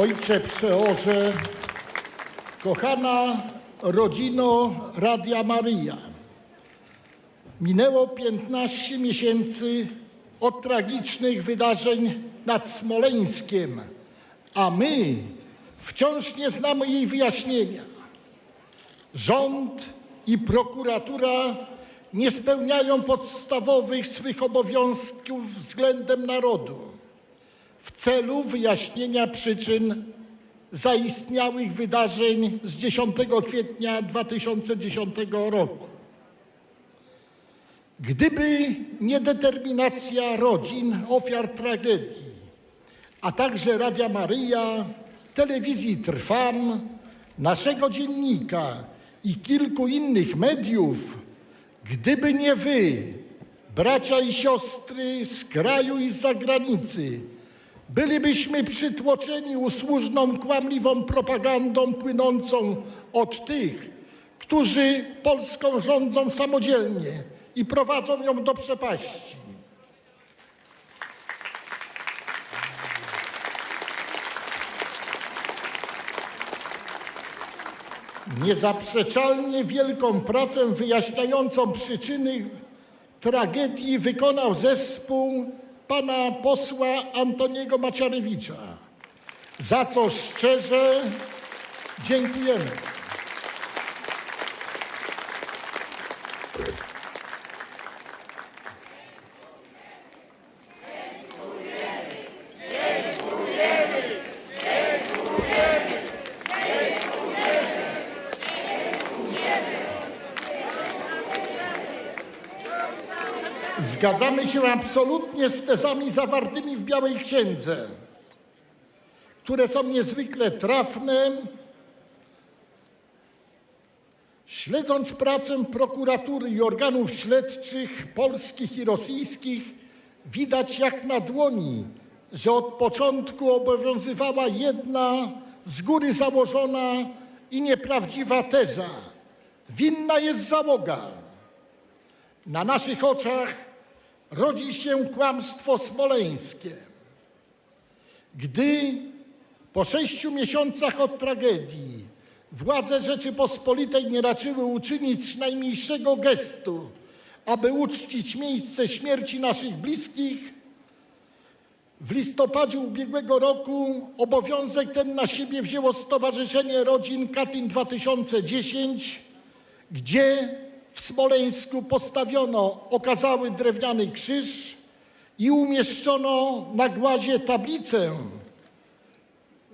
Ojcze przeorze, kochana rodzino Radia Maryja. Minęło 15 miesięcy od tragicznych wydarzeń nad Smoleńskiem, a my wciąż nie znamy jej wyjaśnienia. Rząd i prokuratura nie spełniają podstawowych swych obowiązków względem narodu w celu wyjaśnienia przyczyn zaistniałych wydarzeń z 10 kwietnia 2010 roku. Gdyby nie determinacja rodzin ofiar tragedii, a także Radia Maryja, telewizji Trwam, naszego dziennika i kilku innych mediów, gdyby nie wy, bracia i siostry z kraju i z zagranicy, bylibyśmy przytłoczeni usłużną, kłamliwą propagandą płynącą od tych, którzy Polską rządzą samodzielnie i prowadzą ją do przepaści. Niezaprzeczalnie wielką pracę wyjaśniającą przyczyny tragedii wykonał zespół pana posła Antoniego Maciarewicza, za co szczerze dziękujemy. Zgadzamy się absolutnie z tezami zawartymi w Białej Księdze, które są niezwykle trafne. Śledząc pracę prokuratury i organów śledczych polskich i rosyjskich, widać jak na dłoni, że od początku obowiązywała jedna z góry założona i nieprawdziwa teza. Winna jest załoga. Na naszych oczach rodzi się kłamstwo smoleńskie. Gdy po sześciu miesiącach od tragedii władze Rzeczypospolitej nie raczyły uczynić najmniejszego gestu, aby uczcić miejsce śmierci naszych bliskich, w listopadzie ubiegłego roku obowiązek ten na siebie wzięło Stowarzyszenie Rodzin Katyn 2010, gdzie w Smoleńsku postawiono okazały drewniany krzyż i umieszczono na głazie tablicę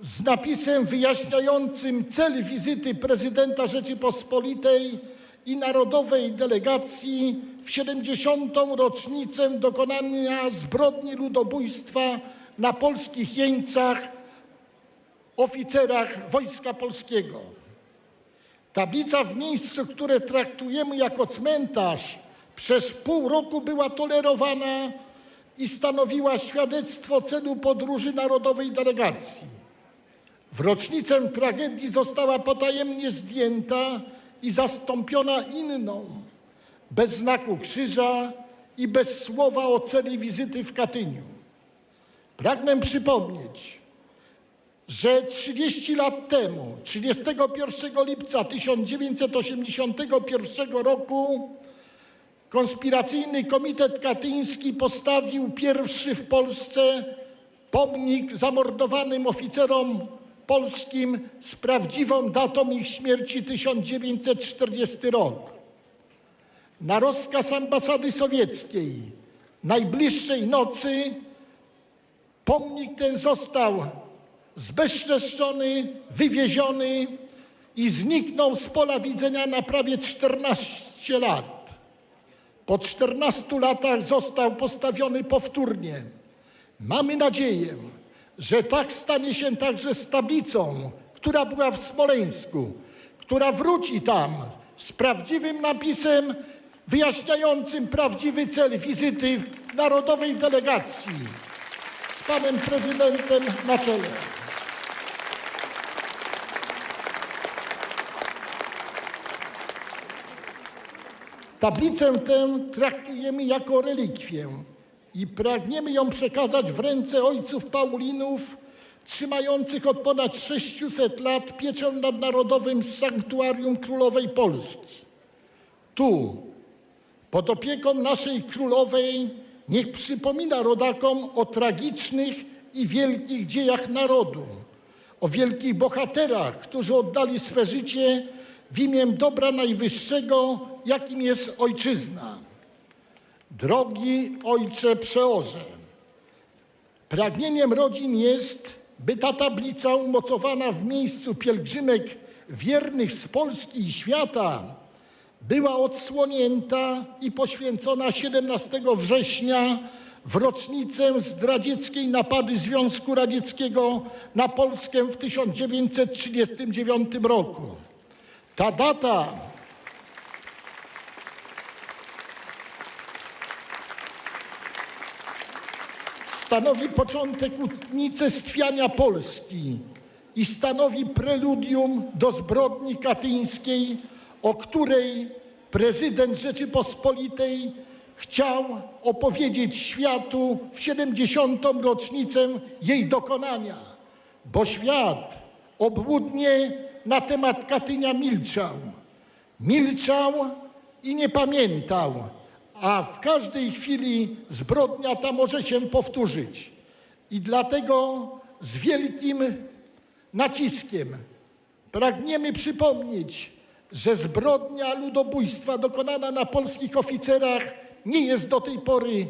z napisem wyjaśniającym cel wizyty prezydenta Rzeczypospolitej i narodowej delegacji w 70. rocznicę dokonania zbrodni ludobójstwa na polskich jeńcach, oficerach Wojska Polskiego. Tablica w miejscu, które traktujemy jako cmentarz, przez pół roku była tolerowana i stanowiła świadectwo celu podróży narodowej delegacji. W rocznicę tragedii została potajemnie zdjęta i zastąpiona inną, bez znaku krzyża i bez słowa o celi wizyty w Katyniu. Pragnę przypomnieć, że 30 lat temu, 31 lipca 1981 roku, konspiracyjny Komitet Katyński postawił pierwszy w Polsce pomnik zamordowanym oficerom polskim z prawdziwą datą ich śmierci 1940 rok. Na rozkaz ambasady sowieckiej najbliższej nocy pomnik ten został zbezczeszczony, wywieziony i zniknął z pola widzenia na prawie 14 lat. Po 14 latach został postawiony powtórnie. Mamy nadzieję, że tak stanie się także z tablicą, która była w Smoleńsku, która wróci tam z prawdziwym napisem wyjaśniającym prawdziwy cel wizyty narodowej delegacji z panem prezydentem na czele. Tablicę tę traktujemy jako relikwię i pragniemy ją przekazać w ręce ojców Paulinów trzymających od ponad 600 lat pieczę nad Narodowym Sanktuarium Królowej Polski. Tu, pod opieką naszej królowej, niech przypomina rodakom o tragicznych i wielkich dziejach narodu, o wielkich bohaterach, którzy oddali swe życie w imię dobra najwyższego, jakim jest ojczyzna. Drogi ojcze przeorze, pragnieniem rodzin jest, by ta tablica umocowana w miejscu pielgrzymek wiernych z Polski i świata była odsłonięta i poświęcona 17 września w rocznicę zdradzieckiej napady Związku Radzieckiego na Polskę w 1939 roku. Ta data stanowi początek unicestwiania Polski i stanowi preludium do zbrodni katyńskiej, o której prezydent Rzeczypospolitej chciał opowiedzieć światu w 70. rocznicę jej dokonania, bo świat obłudnie na temat Katynia milczał. Milczał i nie pamiętał, a w każdej chwili zbrodnia ta może się powtórzyć. I dlatego z wielkim naciskiem pragniemy przypomnieć, że zbrodnia ludobójstwa dokonana na polskich oficerach nie jest do tej pory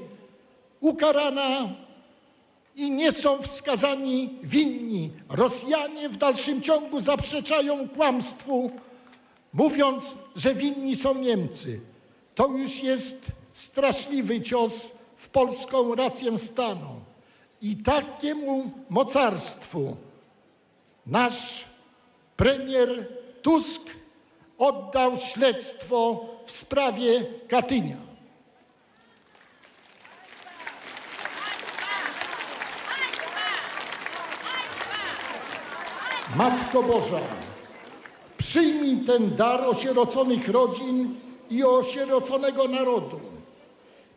ukarana i nie są wskazani winni. Rosjanie w dalszym ciągu zaprzeczają kłamstwu, mówiąc, że winni są Niemcy. To już jest straszliwy cios w polską rację stanu. I takiemu mocarstwu nasz premier Tusk oddał śledztwo w sprawie Katynia. Matko Boża, przyjmij ten dar osieroconych rodzin i osieroconego narodu.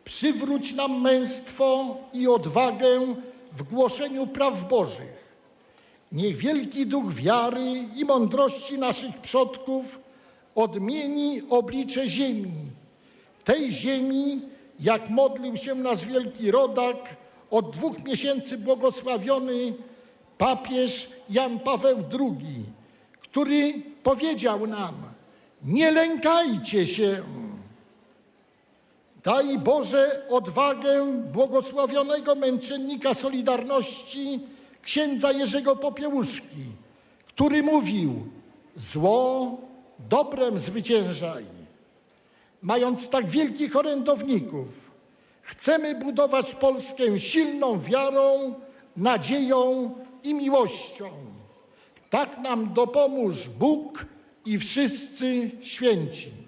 Przywróć nam męstwo i odwagę w głoszeniu praw Bożych. Niech wielki duch wiary i mądrości naszych przodków odmieni oblicze ziemi. Tej ziemi, jak modlił się nasz wielki rodak, od dwóch miesięcy błogosławiony papież Jan Paweł II, który powiedział nam: Nie lękajcie się. Daj Boże odwagę błogosławionego męczennika Solidarności, księdza Jerzego Popiełuszki, który mówił: Zło dobrem zwyciężaj. Mając tak wielkich orędowników, chcemy budować Polskę silną wiarą, nadzieją i miłością. Tak nam dopomóż Bóg i wszyscy święci.